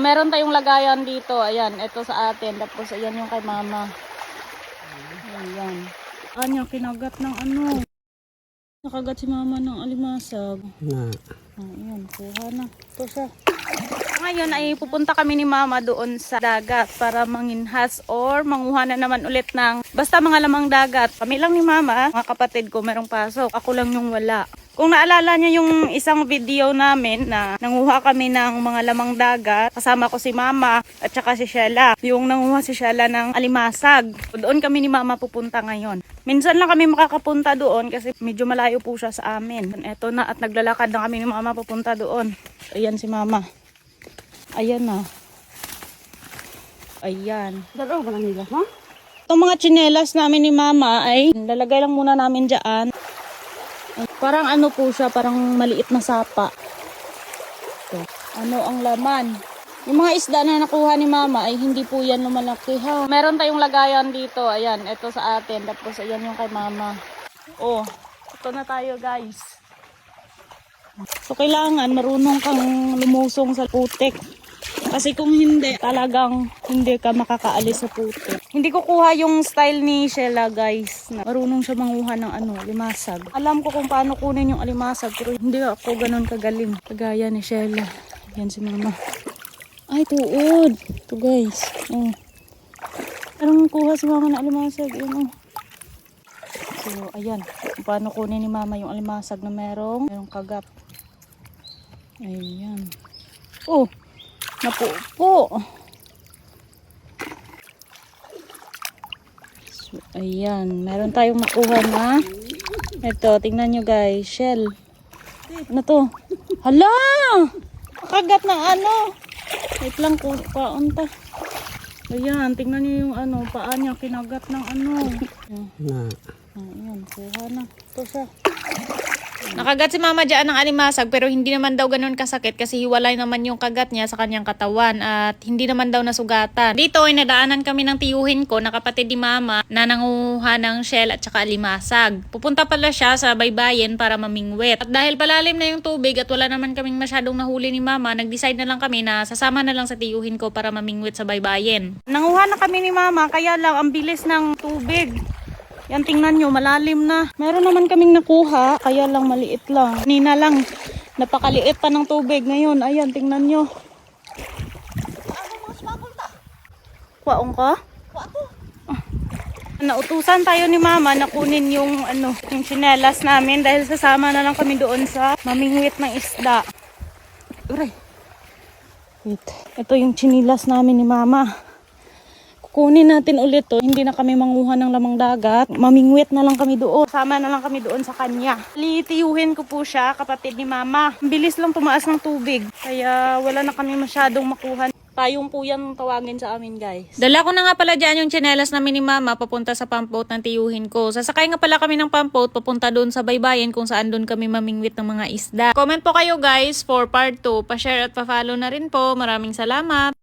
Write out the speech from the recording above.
Meron tayong lagayan dito. Ayan, ito sa atin. Tapos ayan yung kay mama. Ayan. Anya, kinagat ng ano. Nakagat si mama ng alimasag. Na. Ayan, kuha na. Ito siya. Ngayon ay pupunta kami ni mama doon sa dagat para manginhas or manguha na naman ulit ng basta mga lamang dagat. Kami lang ni mama, mga kapatid ko merong pasok. Ako lang yung wala. Kung naalala niyo yung isang video namin na nanguha kami ng mga lamang dagat, kasama ko si mama at saka si Shella. Yung nanguha si Shella ng alimasag. Doon kami ni mama pupunta ngayon. Minsan lang kami makakapunta doon kasi medyo malayo po siya sa amin. Eto na at naglalakad na kami ni mama pupunta doon. Ayan si mama. Ayan na. Ayan. Dalawa ba lang nila, ha? Itong mga tsinelas namin ni mama ay lalagay lang muna namin dyan. Parang ano po siya, parang maliit na sapa. Ito. Ano ang laman? Yung mga isda na nakuha ni mama ay hindi po yan lumalaki ha. Meron tayong lagayan dito. Ayan, ito sa atin. Tapos ayan yung kay mama. Oh, ito na tayo guys. So kailangan marunong kang lumusong sa putik. Kasi kung hindi, talagang hindi ka makakaalis sa putik. Hindi ko kuha yung style ni Sheila guys. Marunong siya manguha ng ano, limasag. Alam ko kung paano kunin yung alimasag pero hindi ako ganun kagaling. Kagaya ni Sheila. Yan si mama. Ay, tuod. Ito guys. Oh. Parang kuha si mama ng alimasag. Yan oh. So, ayan. Kung paano kunin ni mama yung alimasag na merong, merong kagat. Ayan. Oh, napupo. So, ayan. Meron tayong makuha na. Ito, tingnan nyo guys. Shell. Ano to? Hala! Kagat ng ano. Wait lang ko, paunta. Ayan, tingnan nyo yung ano, paa niya kinagat ng ano. Na. Ayan, kuha na. Ito siya. Nakagat si mama dyan ng alimasag pero hindi naman daw ganun kasakit kasi hiwalay naman yung kagat niya sa kanyang katawan at hindi naman daw nasugatan. Dito ay nadaanan kami ng tiyuhin ko na kapatid ni mama na nanguha ng shell at saka alimasag. Pupunta pala siya sa baybayin para mamingwit. At dahil palalim na yung tubig at wala naman kaming masyadong nahuli ni mama, nag-decide na lang kami na sasama na lang sa tiyuhin ko para mamingwit sa baybayin. Nanguha na kami ni mama, kaya lang ang bilis ng tubig. Yan, tingnan nyo, malalim na. Meron naman kaming nakuha, kaya lang maliit lang. Nina lang, napakaliit pa ng tubig. Ngayon, ayan, tingnan nyo. Kwaong ka? Ah. Nautusan tayo ni mama na kunin yung ano, yung chinelas namin dahil sasama na lang kami doon sa mamingwit ng isda. Uray. Wait. Ito yung chinilas namin ni mama. Kukunin natin ulit to. Hindi na kami manguha ng lamang dagat. Mamingwit na lang kami doon. Sama na lang kami doon sa kanya. Litiyuhin ko po siya, kapatid ni mama. Bilis lang tumaas ng tubig. Kaya wala na kami masyadong makuha. Payong po yan tawagin sa amin guys. Dala ko na nga pala dyan yung tsinelas namin ni mama papunta sa pump boat ng tiyuhin ko. Sasakay nga pala kami ng pump boat papunta doon sa baybayin kung saan doon kami mamingwit ng mga isda. Comment po kayo guys for part 2. Pa-share at pa-follow na rin po. Maraming salamat.